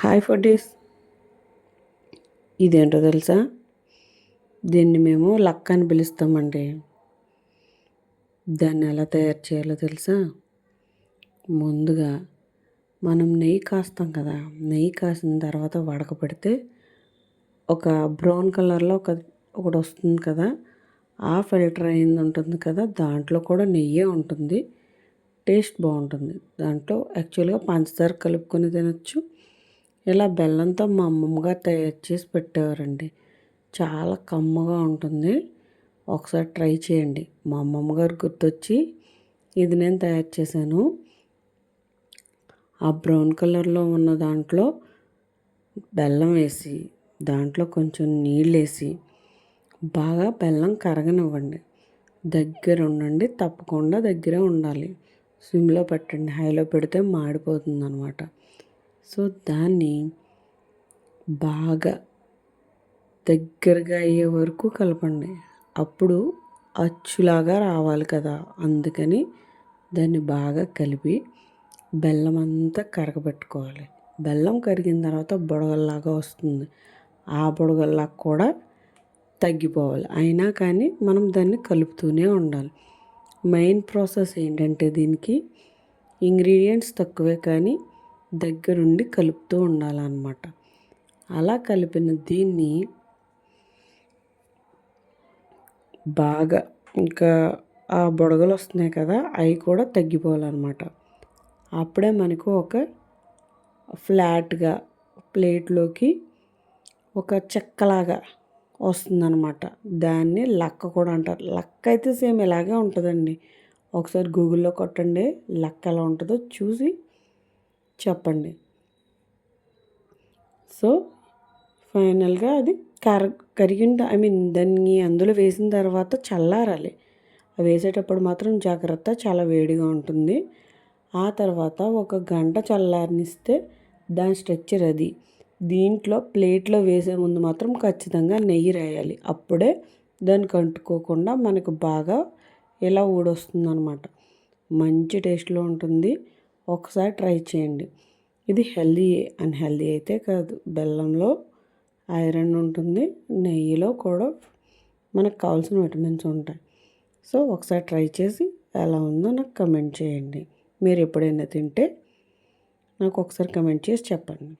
Hi foodies ఇదేంటో తెలుసా? దీన్ని మేము లక్క అని పిలుస్తామండి. దాన్ని ఎలా తయారు చేయాలో తెలుసా? ముందుగా మనం నెయ్యి కాస్తాం కదా నెయ్యి కాసిన తర్వాత వడకపెడితే ఒక బ్రౌన్ కలర్లో ఒక ఒకటి వస్తుంది కదా ఆ ఫిల్టర్ అయింది ఉంటుంది కదా దాంట్లో కూడా నెయ్యే ఉంటుంది టేస్ట్ బాగుంటుంది. దాంట్లో యాక్చువల్గా పంచదార కలుపుకొని తినచ్చు. ఇలా బెల్లంతో మా అమ్మమ్మగారు తయారు చేసి పెట్టేవారండి. చాలా కమ్మగా ఉంటుంది. ఒకసారి ట్రై చేయండి. మా అమ్మమ్మ గారు గుర్తొచ్చి ఇది నేను తయారు చేశాను. ఆ బ్రౌన్ కలర్లో ఉన్న దాంట్లో బెల్లం వేసి దాంట్లో కొంచెం నీళ్ళు వేసి బాగా బెల్లం కరగనివ్వండి. దగ్గర ఉండండి. తప్పకుండా దగ్గరే ఉండాలి. సిమ్లో పెట్టండి. హైలో పెడితే మాడిపోతుంది అనమాట సో దాన్ని బాగా దగ్గరగా అయ్యే వరకు కలపండి. అప్పుడు అచ్చులాగా రావాలి కదా. అందుకని దాన్ని బాగా కలిపి బెల్లం అంతా కరగబెట్టుకోవాలి. బెల్లం కరిగిన తర్వాత బుడగల్లాగా వస్తుంది. ఆ బుడగల్లాగా కూడా తగ్గిపోవాలి. అయినా కానీ మనం దాన్ని కలుపుతూనే ఉండాలి. మెయిన్ ప్రాసెస్ ఏంటంటే దీనికి ఇంగ్రీడియంట్స్ తక్కువే కానీ దగ్గరుండి కలుపుతూ ఉండాలన్నమాట. అలా కలిపిన దీన్ని బాగా ఇంకా ఆ బుడగలు వస్తున్నాయి కదా అవి కూడా తగ్గిపోవాలన్నమాట. అప్పుడే మనకు ఒక ఫ్లాట్గా ప్లేట్లోకి ఒక చెక్కలాగా వస్తుందన్నమాట. దాన్ని లక్క కూడా అంటారు. లక్క అయితే సేమ్ ఇలాగే ఉంటుందండి. ఒకసారి గూగుల్లో కొట్టండి లక్క ఎలా ఉంటుందో చూసి చెప్పండి. సో ఫైనల్గా అది కర కరిగింది ఐ మీన్ దాన్ని అందులో వేసిన తర్వాత చల్లారాలి. వేసేటప్పుడు మాత్రం జాగ్రత్త చాలా వేడిగా ఉంటుంది. ఆ తర్వాత ఒక గంట చల్లారనిస్తే దాని స్ట్రక్చర్ అది. దీంట్లో ప్లేట్లో వేసే ముందు మాత్రం ఖచ్చితంగా నెయ్యి రాయాలి. అప్పుడే దానికి అంటుకోకుండా మనకు బాగా ఇలా ఊడొస్తుంది అనమాట మంచి టేస్ట్లో ఉంటుంది. ఒకసారి ట్రై చేయండి. ఇది హెల్దీ అన్హెల్దీ అయితే కాదు. బెల్లంలో ఐరన్ ఉంటుంది నెయ్యిలో కూడా మనకు కావాల్సిన విటమిన్స్ ఉంటాయి. సో ఒకసారి ట్రై చేసి ఎలా ఉందో నాకు కమెంట్ చేయండి. మీరు ఎప్పుడైనా తింటే నాకు ఒకసారి కమెంట్ చేసి చెప్పండి.